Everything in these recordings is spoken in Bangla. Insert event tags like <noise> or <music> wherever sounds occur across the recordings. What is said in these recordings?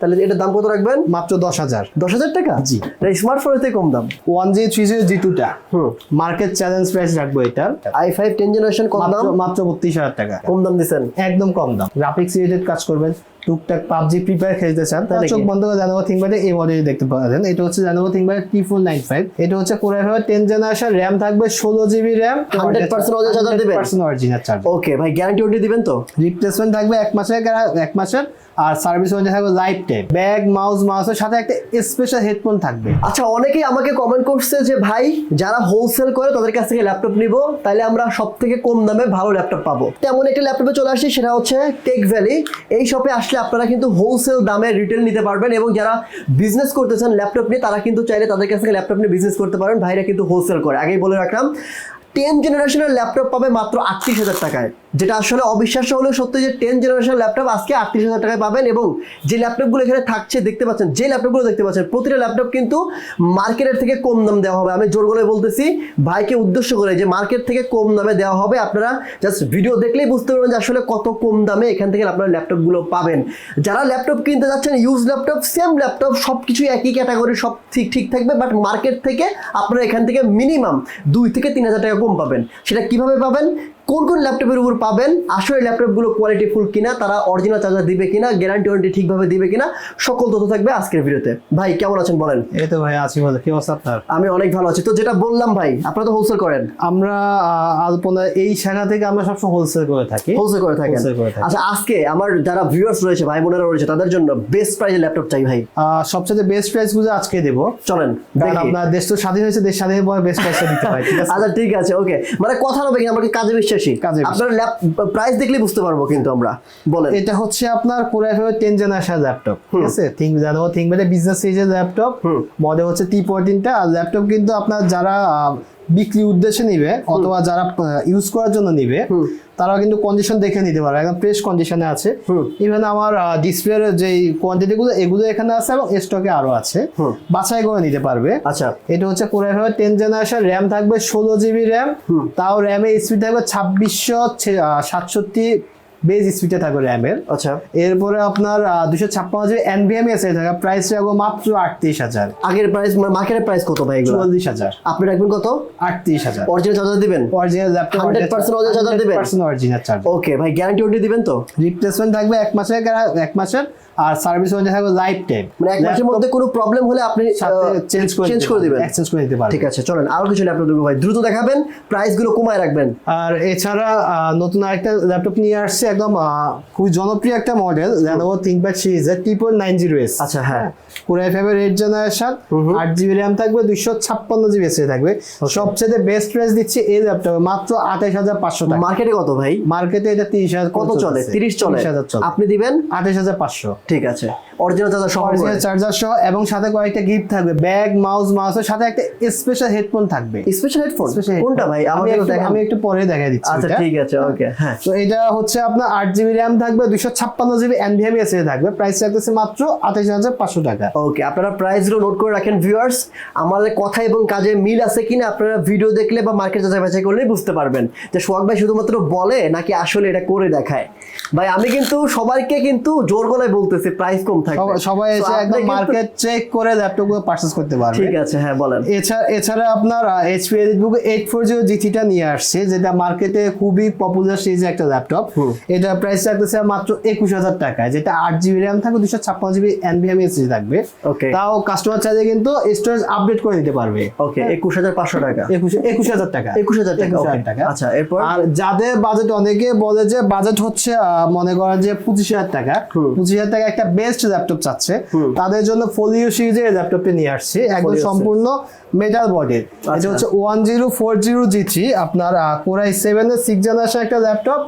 তাহলে এটার দাম কত রাখবেন? মাত্র দশ হাজার। দশ হাজার টাকা? জি। স্মার্টফোনের থেকে কম দাম। One G three zero G টুটা। হুম। মার্কেট চ্যালেঞ্জ প্রাইস রাখব এটার আই ফাইভ টেন জেনারেশন কম দাম? মাত্র মাত্র বত্রিশ হাজার টাকা। কম দাম দিচ্ছেন একদম কম দাম। গ্রাফিক্স রিলেটেড কাজ করবেন? টুকটাক পাবজি ফ্রি ফায়ার খেলতে চান নাকি? চোখ বন্ধ করে জানোভা থিংবারে এই মডেল দেখতে পাবেন। এটা হচ্ছে জানোভা থিংবারে টি ফোর নাইন ফাইভ এটা হচ্ছে core i five ten generation RAM থাকবে ষোলো জিবি র্যাম 100% original charger দিবেন? পার্সেন্ট অরিজিনাল চার্জ ওকে ভাই গ্যারান্টি ওয়ারেন্টি দিবেন তো? রিপ্লেসমেন্ট থাকবে এক মাসের এক মাসের আর সার্ভিস ওয়ারেন্টি থাকবে লাইফ টাইম ব্যাগ মাউস মাউসের সাথে একটা স্পেশাল হেডফোন থাকবে। আচ্ছা অনেকেই আমাকে কমেন্ট করছে যে ভাই যারা হোলসেল করে তাদের কাছ থেকে ল্যাপটপ নিব। তাহলে আমরা সব থেকে কম দামে ভালো ল্যাপটপ পাবো। তেমন একটা ল্যাপটপে চলে আসি সেটা হচ্ছে টেক ভ্যালি এই শপে আসলে আপনারা কিন্তু হোলসেল দামে রিটেল নিতে পারবেন এবং যারা বিজনেস করতেছেন ল্যাপটপ নিয়ে, তারা কিন্তু চাইলে তাদের কাছ থেকে ল্যাপটপ নিয়ে বিজনেস করতে পারেন। ভাইরা কিন্তু হোলসেল করে। আগেই বলে রাখলাম টেন জেনারেশনের ল্যাপটপ পাবে মাত্র আটত্রিশ হাজার টাকায়। যেটা আসলে অবিশ্বাস্য হলেও সত্যি যে টেন জেনারেশন ল্যাপটপ আজকে আটত্রিশ হাজার টাকায় পাবেন এবং যে ল্যাপটপগুলো এখানে থাকছে, দেখতে পাচ্ছেন, যে ল্যাপটপগুলো দেখতে পাচ্ছেন, প্রতিটা ল্যাপটপ কিন্তু মার্কেটের থেকে কম দাম দেওয়া হবে। আমি জোর করে বলতেছি, ভাইকে উদ্দেশ্য করে যে মার্কেট থেকে কম দামে দেওয়া হবে। আপনারা জাস্ট ভিডিও দেখলেই বুঝতে পারবেন যে আসলে কত কম দামে এখান থেকে আপনারা ল্যাপটপগুলো পাবেন। যারা ল্যাপটপ কিনতে যাচ্ছেন ইউজ ল্যাপটপ সেম ল্যাপটপ সব কিছু একই ক্যাটাগরি সব ঠিক ঠিক থাকবে বাট মার্কেট থেকে আপনারা এখান থেকে মিনিমাম দুই থেকে তিন হাজার টাকা কম পাবেন। সেটা কীভাবে পাবেন? কোন কোন ল্যাপটপের উপর পাবেন? আসলে ল্যাপটপগুলো কোয়ালিটি ফুল কিনা তারা অরিজিনাল চার্জার দিবে কিনা গ্যারান্টি ওয়ারেন্টি ঠিকভাবে দিবে কিনা সকল তথ্য থাকবে আজকের ভিডিওতে। ভাই কেমন আছেন বলেন? এই তো ভাই আছি বলে কি অবস্থা আপনার? আমি অনেক ভালো আছি। তো যেটা বললাম ভাই আপনারা তো হোলসেল করেন। আমরা আলপনা এই শাখা থেকে আমরা সবসময় হোলসেল করে থাকি। হোলসেল করে থাকেন। থাকি। আচ্ছা আজকে আমার যারা ভিউয়ার্স রয়েছে ভাই বোনেরা রয়েছে তাদের জন্য বেস্ট প্রাইসে ল্যাপটপ চাই ভাই। সবচেয়ে বেস্ট প্রাইসগুলো আজকে দেবো। চলেন। আপনার দেশ তো স্বাধীন হয়েছে দেশ স্বাধীন হওয়ার বেস্ট প্রাইসটা দিতে হয় আচ্ছা ঠিক আছে ওকে মানে কথা হবে কি আমাকে কাজে বিশ্বাসী কাজে আপনার ল্যাপ প্রাইস দেখলে বুঝতে পারব কিন্তু আমরা বলেন। এটা হচ্ছে আপনার core i five ten generation laptop ঠিক আছে? থিং জানো থিং মানে বিজনেস সিরিজের ল্যাপটপ। মডেল হচ্ছে টি ফোরটিনটা আর ল্যাপটপ কিন্তু আপনার যারা বিক্রি উদ্দেশ্যে নিবে অথবা যারা ইউজ করার জন্য নিবে তারা কিন্তু কন্ডিশন দেখে নিতে পারবে। একদম ফ্রেশ কন্ডিশনে আছে। ইভেন আমার ডিসপ্লের যে কোয়ান্টিটি গুলো এগুলো এখানে আছে এবং স্টকে আরও আছে। বাছাই করে নিতে পারবে। আচ্ছা। এটা হচ্ছে core i five ten generation RAM থাকবে ষোলো জিবি র্যাম তাও র্যামের স্পিড থাকবে ছাব্বিশশো সাতষট্টি বেজ স্পিডে থাকবে র্যামের। আচ্ছা। এরপরে আপনার দুশো ছাপ্পান্ন জিবি এনবিএম এসে থাকে প্রাইস রাখব মাত্র আটত্রিশ হাজার। আগের প্রাইস মানে মার্কেটের প্রাইস কত ভাই এগুলো? চুয়াল্লিশ হাজার। আপনি রাখবেন কত? আটত্রিশ হাজার। অরিজিনাল চার্জার দিবেন? Original laptop hundred percent original charger দিবেন? অরিজিনাল চার্জার ওকে ভাই গ্যারান্টি ওয়ারেন্টি দিবেন তো? রিপ্লেসমেন্ট থাকবে এক মাসের এক মাসের আর সার্ভিস ওয়ারেন্টি থাকবে লাইফ টাইম মানে এক মাসের মধ্যে কোনো প্রবলেম হলে আপনি চেঞ্জ করে চেঞ্জ করে দিবেন। এক্সচেঞ্জ করে দিতে পারবেন। ঠিক আছে চলেন আরও কিছু ল্যাপটপ দেবো ভাই। দ্রুত দেখাবেন প্রাইসগুলো কমায় রাখবেন। আর এছাড়া নতুন আরেকটা ল্যাপটপ নিয়ে আসছে একদম খুবই জনপ্রিয় একটা মডেল লেনোভো থিঙ্কপ্যাড সিরিজের ট্রিপল নাইন জিরো এস আচ্ছা হ্যাঁ। কোরআই ফাইভের এইট জেনারেশন আট জিবি র্যাম থাকবে দুইশো ছাপ্পান্ন জিবি এসে থাকবে। সবচেয়ে বেস্ট প্রাইস দিচ্ছে এই ল্যাপটপে মাত্র আঠাশ হাজার পাঁচশো টাকা। মার্কেটে কত ভাই? মার্কেটে এটা তিরিশ হাজার কত চলে? তিরিশ চলে। আপনি দিবেন? আঠাশ হাজার পাঁচশো। ঠিক আছে। অরিজিনাল চার্জার সহ অরিজিনাল চার্জার সহ এবং সাথে কয়েকটা গিফট থাকবে। ব্যাগ মাউস মাউসের সাথে একটা স্পেশাল হেডফোন থাকবে। স্পেশাল হেডফোন কোনটা ভাই? আমি একটু- আমি একটু পরে দেখা দিচ্ছি আচ্ছা ঠিক আছে ওকে হ্যাঁ। তো এটা হচ্ছে আপনার আট জিবি র্যাম থাকবে দুইশো ছাপ্পান্ন জিবি এনভিএম এসে থাকবে। প্রাইস রাখতেছে মাত্র আঠাশ হাজার পাঁচশো টাকা। ওকে আপনারা প্রাইসগুলো নোট করে রাখেন ভিউয়ার্স আমাদের কথা এবং কাজে মিল আছে কিনা আপনারা ভিডিও দেখলে বা মার্কেট যাচাই বাছাই করলেই বুঝতে পারবেন। যে সোহাগ ভাই শুধুমাত্র বলে নাকি আসলে এটা করে দেখায়? ভাই আমি কিন্তু সবাইকে কিন্তু জোর গলায় বলতেছি প্রাইস কম থাকবে। সবাই- এসে একদম মার্কেট চেক করে পারচেস করতে পারবে। ঠিক আছে হ্যাঁ বলেন। এছাড়া এছাড়া আপনার HP EliteBook eight four zero জিটিটা নিয়ে আসছে যেটা মার্কেটে খুবই পপুলার সিরিজের একটা ল্যাপটপ এটা প্রাইস রাখতেছে মাত্র একুশ হাজার টাকায় যেটা আট জিবি র্যাম থাকবে দুশো ছাপ্পান্ন জিবি এনভিএম এসএসডি থাকবে। তাও কাস্টমার চাইলে কিন্তু স্টোরেজ আপডেট করে নিতে পারবে। ওকে একুশ হাজার পাঁচশো টাকা। একুশ একুশ হাজার টাকা। একুশ হাজার টাকা টাকা। আচ্ছা এরপর? আর যাদের বাজেট অনেকে বলে যে বাজেট হচ্ছে মনে করেন যে পঁচিশ হাজার টাকা। পঁচিশ হাজার টাকা একটা বেস্ট ল্যাপটপ চাচ্ছে। তাদের জন্য ফোলিও সিরিজের ল্যাপটপটি নিয়ে আসছি একদম সম্পূর্ণ মেটাল বডির এটা আচ্ছা। হচ্ছে one zero four zero G three আপনার কোরাই সেভেন এর সিক্স জেনারেশন একটা ল্যাপটপ।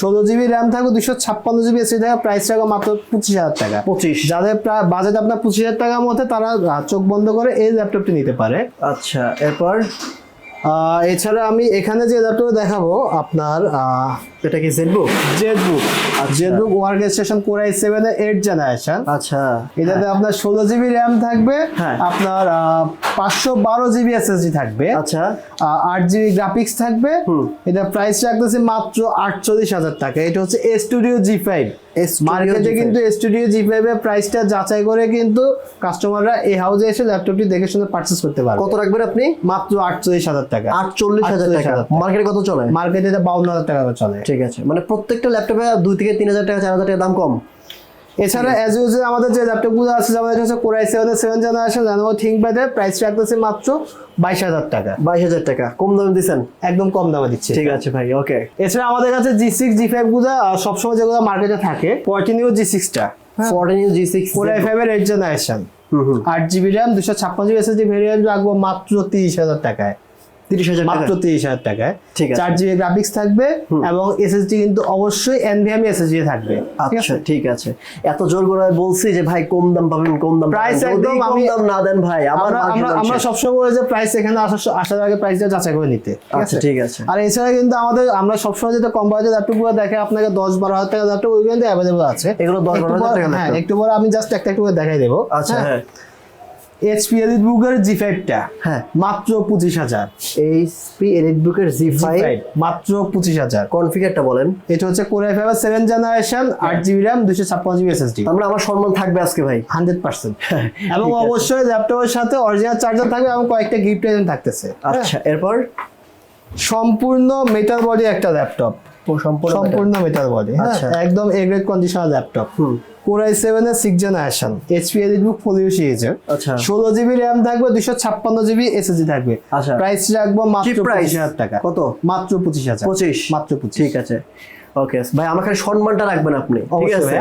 ষোলো জিবি র্যাম থাকবে দুশো ছাপ্পান্ন জিবি এসি টাকা প্রাইস টাকা মাত্র পঁচিশ হাজার টাকা। পঁচিশ। যাদের বাজেট আপনার পঁচিশ হাজার টাকার মধ্যে তারা চোখ বন্ধ করে এই ল্যাপটপটি নিতে পারে। আচ্ছা এরপর? এছাড়া আমি এখানে যে ল্যাপটপ দেখাবো আপনার এটা কি ZBook ZBook ZBook work station core i seven এর এইট জেনারেশন আচ্ছা। এটাতে আপনার ষোলো জিবি র্যাম থাকবে হ্যাঁ। আপনার পাঁচশো বারো জিবি এসএসডি থাকবে। আচ্ছা। আট জিবি গ্রাফিক্স থাকবে। এটা প্রাইস রাখতেছে মাত্র আটচল্লিশ হাজার টাকা। এটা হচ্ছে এ স্টুডিও জি ফাইভ মার্কেটে G5 কিন্তু স্টুডিও জি প্রাইসটা যাচাই করে কিন্তু কাস্টমাররা এই হাউজে এসে ল্যাপটপটি দেখে শুনে পারচেস করতে পারে কত রাখবেন আপনি? মাত্র আটচল্লিশ হাজার টাকা। আটচল্লিশ হাজার টাকা। 48,000 মার্কেটে কত চলে? মার্কেটে বাউন্ন হাজার টাকা চলে। ঠিক আছে। মানে প্রত্যেকটা ল্যাপটপে দুই থেকে তিন হাজার টাকা চার হাজার টাকা দাম কম? এছাড়া অ্যাজ ইউজুয়াল আমাদের যে ল্যাপটপগুলো আছে আমাদের হচ্ছে core i seven seven generation Lenovo থিঙ্কপ্যাডের price রাখতেছে মাত্র বাইশ হাজার টাকা। বাইশ হাজার টাকা। কম দামে দিচ্ছেন? একদম কম দামে দিচ্ছে ঠিক আছে ভাই ওকে এছাড়া আমাদের কাছে জি সিক্স জি ফাইভগুলো সবসময় যেগুলো মার্কেটে থাকে ফোরটিনিও G সিক্সটা fourteen G six core i five এর এইট জেনারেশন আট জিবি র্যাম দুশো ছাপ্পান্ন জিবি এসএসডি ভেরিয়েন্ট রাখব মাত্র তিরিশ হাজার টাকায়। তিরিশ হাজার মাত্র তিরিশ হাজার টাকায়। ঠিক আছে। চার জিবি গ্রাফিক্স থাকবে এবং এসএসডি কিন্তু অবশ্যই এনভিএমই এসএসডি থাকবে। আচ্ছা ঠিক আছে। এত জোর করে বলছি যে ভাই কম দাম পাবেন কম দাম। যদি একদম কম দাম না দেন ভাই আমার আমরা সবসময় বলি যে প্রাইস এখানে আসার আসার আগে প্রাইসটা যাচাই করে নিতে। আচ্ছা ঠিক আছে। আর এছাড়া কিন্তু আমাদের আমরা সবসময় যেটা কম বাজেট ল্যাপটপগুলো দেখে আপনাকে দশ বারো হাজার টাকা ল্যাপটপ ওই কিন্তু অ্যাভেলেবল আছে। এগুলো 10 একটু 12 হাজার টাকা হ্যাঁ একটু পরে আমি জাস্ট একটা একটু করে দেখাই দেবো। আচ্ছা হ্যাঁ। এইচপি এলিট বুকের জি ফাইভটা হ্যাঁ। মাত্র পঁচিশ হাজার। এইচপি এলিটবুকের জি ফাইভ মাত্র পঁচিশ হাজার। কনফিগারটা বলেন। এটা হচ্ছে core i five seven generation আট জিবি র্যাম দুশো ছাপ্পান্ন জিবি এসএসডি আমরা আমার সম্মান থাকবে আজকে ভাই। Hundred percent. <laughs> এবং অবশ্যই ল্যাপটপের সাথে অরিজিনাল চার্জার থাকবে এবং কয়েকটা গিফট আইটেম থাকতেছে। আচ্ছা এরপর? সম্পূর্ণ মেটাল বডি একটা ল্যাপটপ। সম্পূর্ণ মেটাল বডি আচ্ছা। একদম এ গ্রেড কন্ডিশনার ল্যাপটপ সেভেন এর six generation HP EliteBook Folio সিরিজের আচ্ছা। ষোলো জিবি র্যাম থাকবে দুশো ছাপ্পান্ন জিবি এসএসডি থাকবে। আচ্ছা। প্রাইস রাখব মাত্র পঁচিশ হাজার টাকা। কত? মাত্র পঁচিশ হাজার। পঁচিশ? মাত্র পঁচিশ। ঠিক আছে। ওকে ভাই আমার খালি সম্মানটা রাখবেন আপনি। ঠিক আছে?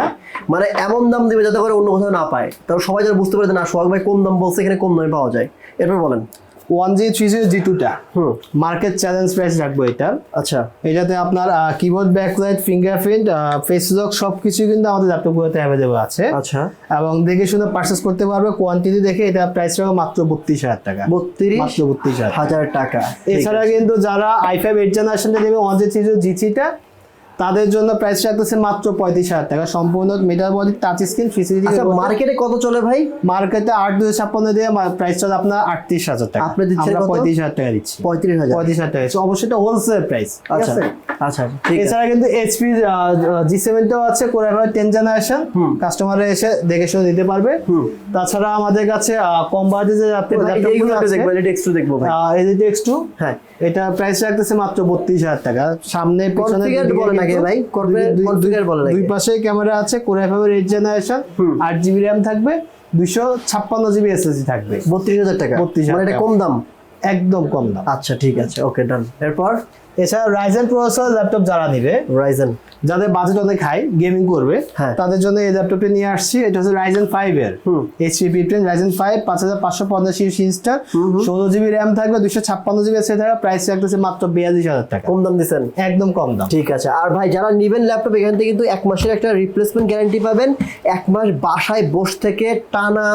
মানে এমন দাম দিবে যাতে করে অন্য কোথাও না পায়। তাও সবাই যেন বুঝতে পারে না সোহাগ ভাই কম দাম বলছে এখানে কম দামে পাওয়া যায়। এরপর বলেন। One G three zero G টুটা। হুম। মার্কেট চ্যালেঞ্জ প্রাইস রাখব এটার আচ্ছা। এটাতে আপনার keyboard backlight fingerprint face lock সবকিছু কিন্তু আমাদের ল্যাপটপগুলোতে অ্যাভেলেবল আছে। আচ্ছা। এবং দেখে শুনে পারচেস করতে পারবে কোয়ান্টিটি দেখে এটা প্রাইস রাখব মাত্র বত্রিশ হাজার টাকা। বত্রিশ মাত্র বত্রিশ হাজার টাকা। এছাড়া কিন্তু যারা আই ফাইভ এইট জেনারেশনটা নেবে ওয়ান জি থ্রি জি থ্রিটা তাদের জন্য প্রাইস রাখতেছে মাত্র পঁয়ত্রিশ হাজার টাকা। সম্পূর্ণ metal body touch screen facility মার্কেটে কত চলে ভাই? মার্কেটে আট দুশো ছাপ্পান্ন দিয়ে প্রাইস চলে আপনার আটত্রিশ হাজার টাকা। আপনি দিচ্ছেন পঁয়ত্রিশ হাজার টাকা দিচ্ছি। পঁয়ত্রিশ হাজার। পঁয়ত্রিশ হাজার টাকা। দিচ্ছি। অবশ্যই এটা হোলসেল প্রাইস আচ্ছা। আচ্ছা ঠিক আছে। এছাড়া কিন্তু এইচপি জি সেভেনটাও আছে ফাইভ টেন জেনারেশন কাস্টমাররা এসে দেখে শুনে দিতে পারবে। তাছাড়া আমাদের কাছে কম এইগুলো একটু দেখব এক্স টু হ্যাঁ। এটা প্রাইস রাখতেছে মাত্র বত্রিশ হাজার টাকা। সামনে পিছনে কিন্তু ভাই, configured- দুই- দুই- দুই পাশে ক্যামেরা আছে কোরাই ফাইভের এইট জেনারেশন আট জিবি র্যাম থাকবে দুইশো ছাপ্পান্ন জিবি এসএসডি থাকবে। বত্রিশ হাজার টাকা। 32,000 মানে এটা কম দাম? একদম কম দাম। আচ্ছা ঠিক আছে ওকে ডান এরপর? এছাড়া রাইজেন প্রসেসর ল্যাপটপ যারা নিবে রাইজেন যাদের বাজেট অনেক হাই গেমিং করবে হ্যাঁ। তাদের জন্য এই ল্যাপটপটি নিয়ে আসছি। এটা হচ্ছে রাইজেন ফাইভ এর। এইচপি ফিফটিন রাইজেন ফাইভ পাঁচ হাজার পাঁচশো পঞ্চাশ ইঞ্চটার ষোলো জিবি র্যাম থাকবে দুশো ছাপ্পান্ন জিবি এসে থাকবে প্রাইস রাখতেছে মাত্র বিয়াল্লিশ হাজার টাকা। কম দাম দিচ্ছেন? একদম কম দাম। ঠিক আছে। আর ভাই যারা নিবেন ল্যাপটপ এখান থেকে কিন্তু এক মাসের একটা রিপ্লেসমেন্ট গ্যারান্টি পাবেন। এক মাস বাসায় বসে থেকে টানা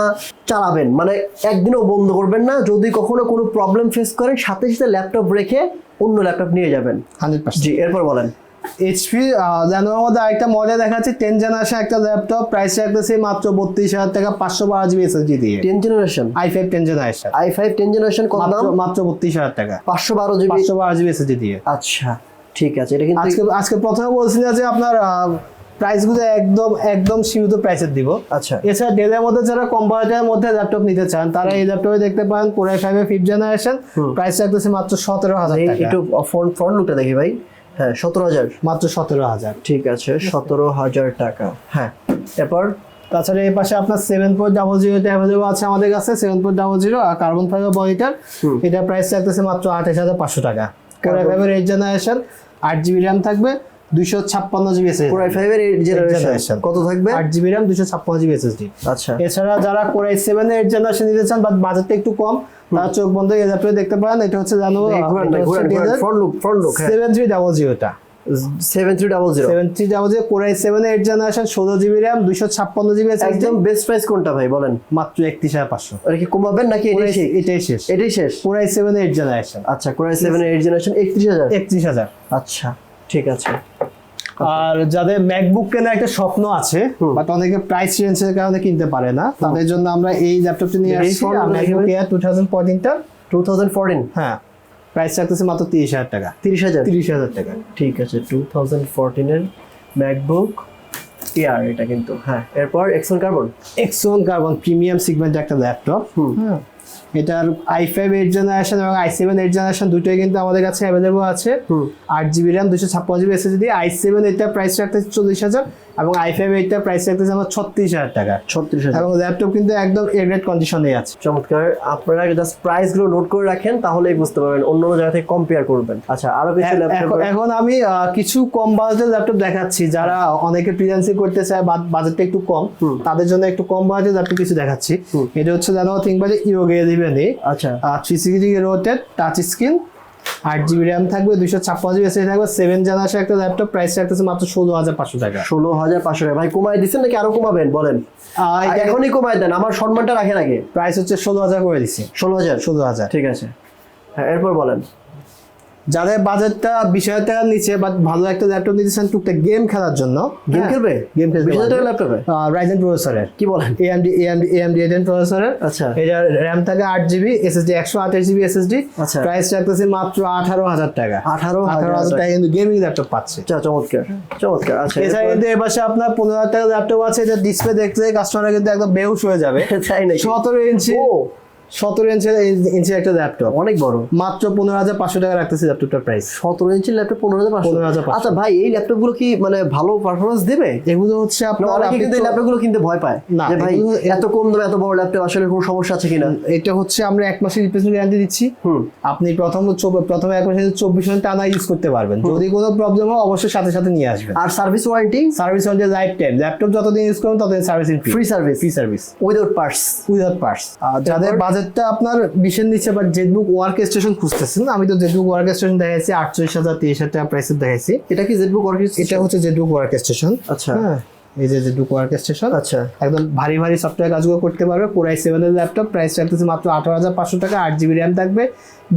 চালাবেন। মানে একদিনও বন্ধ করবেন না। যদি কখনো কোনো প্রবলেম ফেস করেন সাথে সাথে ল্যাপটপ রেখে অন্য ল্যাপটপ নিয়ে যাবেন। Hundred percent. জি এরপর বলেন। এইচপি ল্যানোভোর মধ্যে আরেকটা মডেল যাচ্ছে টেন জেনারেশন একটা ল্যাপটপ প্রাইস রাখতেছে মাত্র বত্রিশ হাজার টাকা পাঁচশো বারো জিবি এসএসডি দিয়ে। Ten generation i five ten generation i five ten generation কত দাম? মাত্র বত্রিশ হাজার টাকা। পাঁচশো বারো জিবি পাঁচশো বারো জিবি এসএসডি দিয়ে। আচ্ছা ঠিক আছে এটা কিন্তু আজকে আজকে প্রথমে বলছিলাম যে আপনার প্রাইসগুলো একদম একদম সীমিত প্রাইসের দিব। আচ্ছা। এছাড়া ডেলের মধ্যে যারা কম বাজেটের মধ্যে ল্যাপটপ নিতে চান তারা এই ল্যাপটপে দেখতে পান কোরাই ফাইভের ফিফথ জেনারেশন প্রাইস রাখতেছে মাত্র সতেরো হাজার একটু ফ্রন্ট ফ্রন্ট লুকটা দেখি ভাই। হ্যাঁ সতেরো হাজার। মাত্র সতেরো হাজার। ঠিক আছে সতেরো হাজার টাকা। হ্যাঁ এরপর? তাছাড়া এই পাশে আপনার সেভেন পয়েন্ট ডাবল জিরোতে অ্যাভেলেবল আছে আমাদের কাছে সেভেন পয়েন্ট ডাবল জিরো আর কার্বন ফাইবার বডিটার এটা প্রাইস রাখতেছে মাত্র আঠাশ হাজার পাঁচশো টাকা। কোরাই ফাইভের এইট জেনারেশন আট জিবি র্যাম থাকবে দুইশো ছাপ্পান্ন জিবি এসএসডি কোরাই ফাইভের এইট জেনারেশন। কত থাকবে? আট জিবি র্যাম দুশো ছাপ্পান্ন জিবি এসএসডি আচ্ছা। এছাড়া যারা কোরাই সেভেন এইট জেনারেশন নিতে চান বাট বাজেটটা একটু কম তারা চোখ বন্ধ এই ল্যাপটপে দেখতে পারেন। এটা হচ্ছে জানো ফ্রন্ট লুক ফ্রন্ট লুক হ্যাঁ। Seven three double জিরোটা seven three double zero seven three double zero core i seven eight generation ষোলো জিবি র্যাম দুশো ছাপ্পান্ন জিবি একদম বেস্ট প্রাইস কোনটা ভাই বলেন? মাত্র একত্রিশ হাজার পাঁচশো। আর কি কমাবেন নাকি এটাই শেষ? এটাই শেষ। এটাই শেষ? Core i seven eight generation আচ্ছা core i seven eight generation একত্রিশ হাজার। একত্রিশ হাজার। আচ্ছা ঠিক আছে। আর যাদের ম্যাকবুক কেনার একটা স্বপ্ন আছে বাট অনেকে প্রাইস রেঞ্জের কারণে কিনতে পারে না তাদের জন্য আমরা এই ল্যাপটপটি নিয়ে আসছি ম্যাকবুক এয়ার টু থাউজেন্ড ফোরটিনটা টু থাউজেন্ড ফোরটিন হ্যাঁ প্রাইস থাকতেছে মাত্র তিরিশ হাজার টাকা। তিরিশ হাজার? তিরিশ হাজার টাকা। ঠিক আছে টু থাউজেন্ড ফোরটিনের ম্যাকবুক এয়ার এটা কিন্তু হ্যাঁ। এরপর X one carbon X one carbon premium segment একটা ল্যাপটপ হ্যাঁ। এটার আই ফাইভ এইট জেনারেশন এবং আই সেভেন এইট জেনারেশন দুটোই কিন্তু আমাদের কাছে অ্যাভেলেবল আছে। আট জিবি র্যাম দুশো ছাপ্পান্ন জিবি এসএসডি আই সেভেন এটার প্রাইস রাখতে চল্লিশ হাজার এবং আই ফাইভ এইটটা প্রাইস রাখতেছে আমার ছত্রিশ হাজার টাকা। ছত্রিশ হাজার। এবং ল্যাপটপ কিন্তু একদম এ গ্রেড কন্ডিশনে আছে। চমৎকার। আপনারা জাস্ট প্রাইসগুলো নোট করে রাখেন তাহলেই বুঝতে পারবেন অন্য জায়গা থেকে কম্পেয়ার করবেন। আচ্ছা আরও কিছু ল্যাপটপ এখন- আমি কিছু কম বাজেটের ল্যাপটপ দেখাচ্ছি যারা অনেকে ফ্রিল্যান্সিং করতে চায় বাজেটটা একটু কম তাদের জন্য একটু কম বাজেটের ল্যাপটপ কিছু দেখাচ্ছি। এটা হচ্ছে জানো থিঙ্কপ্যাড ইরোগে দিবেন আচ্ছা। Three sixty rotated touch screen আট জিবি র্যাম থাকবে দুশো ছাপ্পান্ন জিবি এসএসডি থাকবে সেভেন জেনারেশন একটা ল্যাপটপ প্রাইস রাখতেছে মাত্র ষোলো হাজার পাঁচশো টাকা। ষোলো হাজার পাঁচশো টাকা। ভাই কমাই দিচ্ছেন নাকি আরও কমাবেন? বলেন। এখনই কমাই দেন আমার সম্মানটা রাখেন আগে। প্রাইস হচ্ছে ষোলো হাজার করে দিচ্ছি। ষোলো হাজার? ষোলো হাজার। ঠিক আছে। হ্যাঁ এরপর বলেন। যাদের বাজেটটা বিশ হাজার টাকার নিচে বাট ভালো একটা ল্যাপটপ নিতেছেন টুকটাক গেম খেলার জন্য। গেম খেলবে? গেম খেলতে বিশ হাজার ল্যাপটপে রাইজেন প্রসেসরের কি বলেন? এএমডি এএমডি এএমডি এডেন প্রসেসরের আচ্ছা। এটার র্যাম থাকে আট জিবি এসএসডি একশো আঠাশ জিবি এসএসডি আচ্ছা। প্রাইস রাখতেছে মাত্র আঠারো হাজার টাকা। আঠারো আঠারো হাজার টাকা। কিন্তু গেমিং ল্যাপটপ পাচ্ছে। আচ্ছা চমৎকার চমৎকার। আচ্ছা এছাড়া কিন্তু এর পাশে আপনার পনেরো হাজার টাকা ল্যাপটপ আছে এটা ডিসপ্লে দেখতে কাস্টমার কিন্তু একদম বেহুশ হয়ে যাবে। তাই নাকি? সতেরো ইঞ্চি ও সতেরো ইঞ্চি ইঞ্চি একটা ল্যাপটপ অনেক বড়। মাত্র পনেরো হাজার পাঁচশো টাকা রাখতেছে ল্যাপটপটার প্রাইস সতেরো ইঞ্চির ল্যাপটপ পনেরো হাজার পাঁচশো? 15,500 আচ্ছা ভাই এই কি মানে ভালো পারফরমেন্স দেবে? এগুলো হচ্ছে আপনার অনেকে আপনি কিন্তু এই কিনতে ভয় পায়। না, ভাই এত কম দামে এত বড় ল্যাপটপ আসলে কোনো সমস্যা আছে কিনা? এটা হচ্ছে আমরা এক মাসের রিপ্লেসমেন্ট গ্যারান্টি দিচ্ছি। আপনি প্রথম প্রথমে এক মাসে চব্বিশ ঘণ্টা টানা ইউজ করতে পারবেন। যদি কোনো প্রবলেম হয় অবশ্যই সাথে সাথে নিয়ে আসবেন। আর service warranty service warranty life time laptop যতদিন ইউজ করবেন ততদিন service free service free service without parts without parts যাদের বাজেটটা আপনার বিশের নিচে বা জেটবুক ওয়ার্ক স্টেশন খুঁজতেছেন আমি তো জেটবুক ওয়ার্ক স্টেশন দেখাইছি আটচল্লিশ হাজার তিরিশ হাজার টাকা প্রাইসের দেখাইছি। এটা কি জেটবুক ওয়ার্ক এটা হচ্ছে জেটবুক ওয়ার্ক স্টেশন আচ্ছা। হ্যাঁ এই যে জেটবুক ওয়ার্ক স্টেশন আচ্ছা। একদম ভারী ভারী সফটওয়্যার কাজগুলো করতে পারবে কোরাই সেভেনের ল্যাপটপ প্রাইস রাখতেছে মাত্র আঠারো হাজার পাঁচশো টাকা আট জিবি র্যাম থাকবে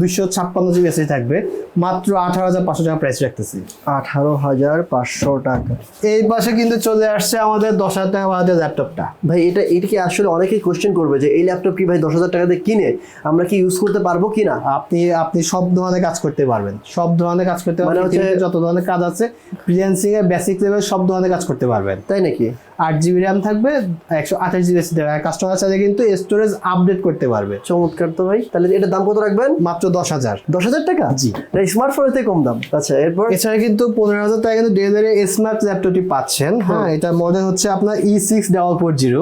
দুশো ছাপ্পান্ন জিবি এসএসডি থাকবে। মাত্র আঠারো হাজার পাঁচশো টাকা প্রাইস রাখতেছি। আঠারো হাজার পাঁচশো টাকা। এই পাশে কিন্তু চলে আসছে আমাদের দশ হাজার টাকা বাজার ল্যাপটপটা। ভাই এটা এটা কি আসলে অনেকেই কোশ্চেন করবে যে এই ল্যাপটপ কি ভাই দশ হাজার টাকা দিয়ে কিনে? আমরা কি ইউজ করতে পারব কি না? আপনি আপনি সব ধরনের কাজ করতে পারবেন। সব ধরনের কাজ করতে মানে পারবেন। যত ধরনের কাজ আছে ফ্রিল্যান্সিং এর বেসিক লেভেল সব ধরনের কাজ করতে পারবেন। তাই নাকি? আট জিবি র্যাম থাকবে একশো আঠাশ জিবি কাস্টমার চাইলে কিন্তু স্টোরেজ আপডেট করতে পারবে। চমৎকার তো ভাই। তাহলে এটার দাম কত রাখবেন? মাত্র দশ হাজার। দশ হাজার টাকা? জি। স্মার্টফোনের থেকে কম দাম। আচ্ছা এরপর? এছাড়া কিন্তু পনেরো হাজার টাকা কিন্তু ডেলের স্মার্ট ল্যাপটপটি পাচ্ছেন। হ্যাঁ এটা মডেল হচ্ছে আপনার E six double four zero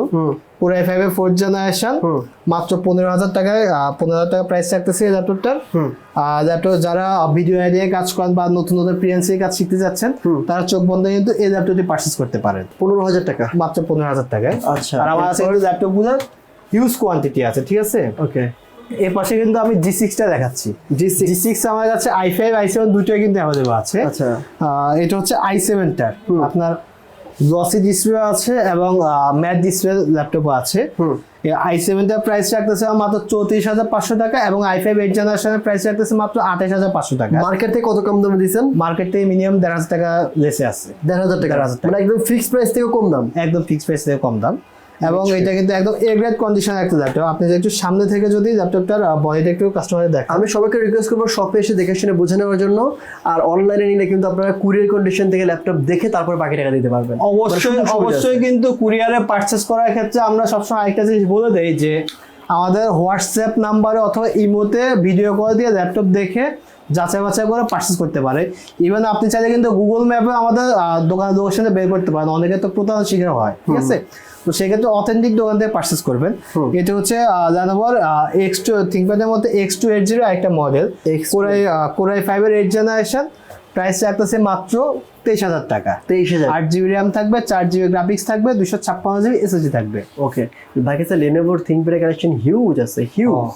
পুরো ফাইভ এর ফোর্থ জেনারেশন মাত্র পনেরো হাজার টাকায় পনেরো হাজার টাকা প্রাইস থাকতেছে এই ল্যাপটপটার আর ল্যাপটপ যারা ভিডিও আইডিয়া কাজ করেন বা নতুন নতুন ফ্রিল্যান্সিং কাজ শিখতে যাচ্ছেন তারা চোখ বন্ধ কিন্তু এই ল্যাপটপটি পারচেস করতে পারেন। পনেরো হাজার টাকা? মাত্র পনেরো হাজার টাকায়। আচ্ছা আর আমার কাছে ল্যাপটপগুলোর হিউজ কোয়ান্টিটি আছে ঠিক আছে? ওকে এর পাশে কিন্তু আমি জি সিক্সটা দেখাচ্ছি। জি জি সিক্স আমার কাছে আই ফাইভ আই সেভেন দুটোই কিন্তু অ্যাভেলেবল আছে। আচ্ছা। এটা হচ্ছে আই সেভেনটার আপনার গ্লসি ডিসপ্লে আছে এবং ম্যাট ডিসপ্লে ল্যাপটপ আছে। হুম। আই সেভেনটার প্রাইস রাখতেছে মাত্র চৌত্রিশ হাজার পাঁচশো টাকা এবং আই ফাইভ এইট জেনারেশনের প্রাইস রাখতেছে মাত্র আঠাশ হাজার পাঁচশো টাকা। মার্কেট থেকে কত কম দামে দিচ্ছেন মার্কেট থেকে মিনিমাম দেড় হাজার টাকা লেসে আছে। দেড় হাজার টাকা। মানে একদম ফিক্সড প্রাইস থেকে কম দাম? একদম ফিক্স প্রাইস থেকে কম দাম। এবং এটা কিন্তু একদম এ গ্রেড কন্ডিশন একটা ল্যাপটপ আপনি যদি একটু সামনে থেকে যদি ল্যাপটপটার বডিটা একটু কাস্টমারের দেখান। আমি সবাইকে রিকোয়েস্ট করব শপে এসে দেখে শুনে বুঝে নেওয়ার জন্য। আর অনলাইনে নিলে কিন্তু আপনারা কুরিয়ার কন্ডিশন থেকে ল্যাপটপ দেখে তারপর বাকি টাকা দিতে পারবেন। মানে অবশ্যই অবশ্যই কিন্তু কুরিয়ারে পারচেস করার ক্ষেত্রে আমরা সবসময় আরেকটা জিনিস বলে দেই যে আমাদের হোয়াটসঅ্যাপ নাম্বারে অথবা ইমোতে ভিডিও কল দিয়ে ল্যাপটপ দেখে যাচাই বাছাই করে পারচেস করতে পারে। ইভেন আপনি চাইলে কিন্তু গুগল ম্যাপে আমাদের আহ, দোকানের বের করতে পারেন। অনেকে তো প্রতারণা শিকার হয় ঠিক আছে? তো সেক্ষেত্রে অথেন্টিক দোকান থেকে পারচেস করবেন। এটা হচ্ছে জানাবার এক্স টু থিঙ্কপ্যাডের মধ্যে এক্স টু এইট জিরো একটা model X2 core i core i ফাইভের এইট জেনারেশন প্রাইস রাখতেছে মাত্র তেইশ হাজার টাকা। তেইশ হাজার। আট জিবি র্যাম থাকবে চার জিবি গ্রাফিক্স থাকবে দুশো ছাপ্পান্ন জিবি এসএসডি থাকবে। ওকে বাকি স্যার লেনোভোর থিঙ্কপ্যাডের কালেকশন হিউজ আছে হিউজ।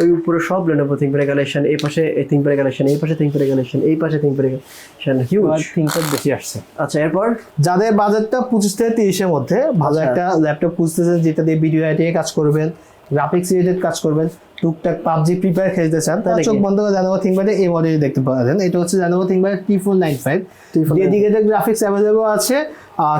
ওই উপরে সব লেনোভো থিঙ্কপ্যাড কালেকশন এই পাশে থিঙ্কপ্যাড কালেকশন এই পাশে থিঙ্কপ্যাড কালেকশন এই পাশে থিঙ্কপ্যাড কালেকশন হিউজ থিঙ্কপ্যাড বেশি আসছে। আচ্ছা এরপর? যাদের বাজেটটা পঁচিশ থেকে তিরিশের মধ্যে ভালো আচ্ছা। একটা ল্যাপটপ খুঁজতেছেন যেটা দিয়ে ভিডিও এডিটিং কাজ করবেন গ্রাফিক্স রিলেটেড কাজ করবেন টুকটাক পাবজি প্রিপেয়ার খেলতে চান তাহলে চোখ বন্ধ করে জানাব থিঙ্কপ্যাডে এই মডেল দেখতে পারেন। এটা হচ্ছে জানাব ThinkPad T four nine five T495 dedicated graphics available আছে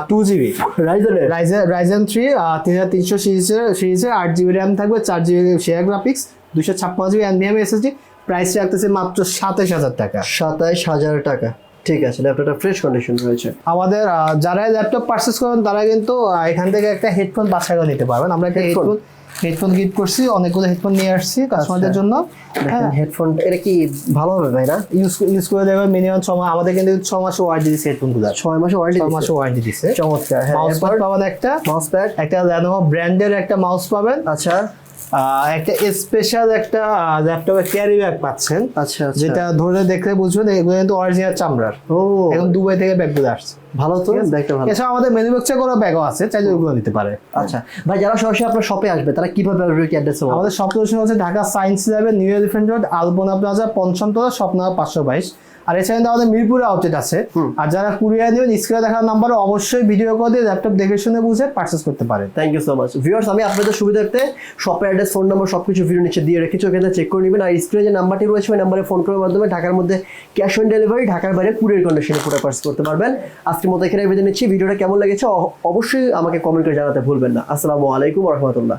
two GB Ryzen Ryzen three তিন হাজার তিনশো সিরিজের সিরিজের আট জিবি র্যাম থাকবে চার জিবি শেয়ার গ্রাফিক্স দুশো ছাপ্পান্ন জিবি এনভিএম এসএসডি প্রাইস রাখতেছে মাত্র সাতাশ হাজার টাকা। সাতাইশ হাজার টাকা। ঠিক আছে ল্যাপটপটা ফ্রেশ কন্ডিশন রয়েছে। আমাদের যারা ল্যাপটপ পারচেস করবেন তারা কিন্তু এখান থেকে একটা হেডফোন করে নিতে পারবেন। আমরা একটা হেডফোন হেডফোন গিফট করছি অনেকগুলো হেডফোন নিয়ে আসছি কাস্টমারদের আচ্ছা। জন্য। হ্যাঁ। হেডফোন এটা কি ভালো হবে ভাই না? ইউজ ইউজ করে দেবেন মিনিমাম ছ মাস আমাদের কিন্তু ছ মাসে ওয়ারেন্টি দিচ্ছে হেডফোনগুলো ছয় মাসে ওয়ারেন্টি ছ মাসে ওয়ারেন্টি দিচ্ছে চমৎকার হ্যাঁ মাউস প্যাড পাবেন একটা। মাউস প্যাড একটা ল্যানোভো ব্র্যান্ডের একটা মাউস পাবেন। আচ্ছা। একটা স্পেশাল একটা ল্যাপটপের ক্যারি ব্যাগ পাচ্ছেন। আচ্ছা আচ্ছা। যেটা ধরে দেখলে বুঝবেন এগুলো কিন্তু অরিজিনাল চামড়ার। ও। এখন দুবাই থেকে ব্যাগগুলো আসছে। ভালো তো ব্যাগটা ভালো। এছাড়া আমাদের ম্যানুফ্যাকচার করা ব্যাগও আছে চাইলে ওগুলো নিতে পারে। আচ্ছা ভাই যারা সরাসরি আপনার শপে আসবে তারা কীভাবে আসবে কি অ্যাড্রেস আমাদের শপ লোকেশন হচ্ছে ঢাকা সায়েন্স ল্যাবে New Elephant Road Alpana Plaza স্বপ্ন পাঁচশো বাইশ। আর এছাড়া আমাদের মিরপুরে আউটলেট আছে। আর যারা কুরিয়ার নেবেন স্ক্রিনে দেখার নাম্বারে অবশ্যই ভিডিও কল দিয়ে ল্যাপটপ দেখে শুনে বুঝে পারচেস করতে পারেন। Thank you so much viewers আমি আপনাদের সুবিধার্থে শপের অ্যাড্রেস ফোন নম্বর সব কিছু ভিডিও নিচে দিয়ে রেখেছি ওখানে চেক করে নেবেন। আর স্ক্রিনে যে নাম্বারটি রয়েছে ওই নাম্বারে ফোন করার মাধ্যমে ঢাকার মধ্যে ক্যাশ অন ডেলিভারি ঢাকার বাইরে কুরিয়ার কন্ডিশনে পুরো পার্স করতে পারবেন। আজকের মতো এখানে বেঁধে নিচ্ছি। ভিডিওটা কেমন লেগেছে অবশ্যই আমাকে কমেন্ট করে জানাতে ভুলবেন না। আসসালামু আলাইকুম রহমতুল্লাহ।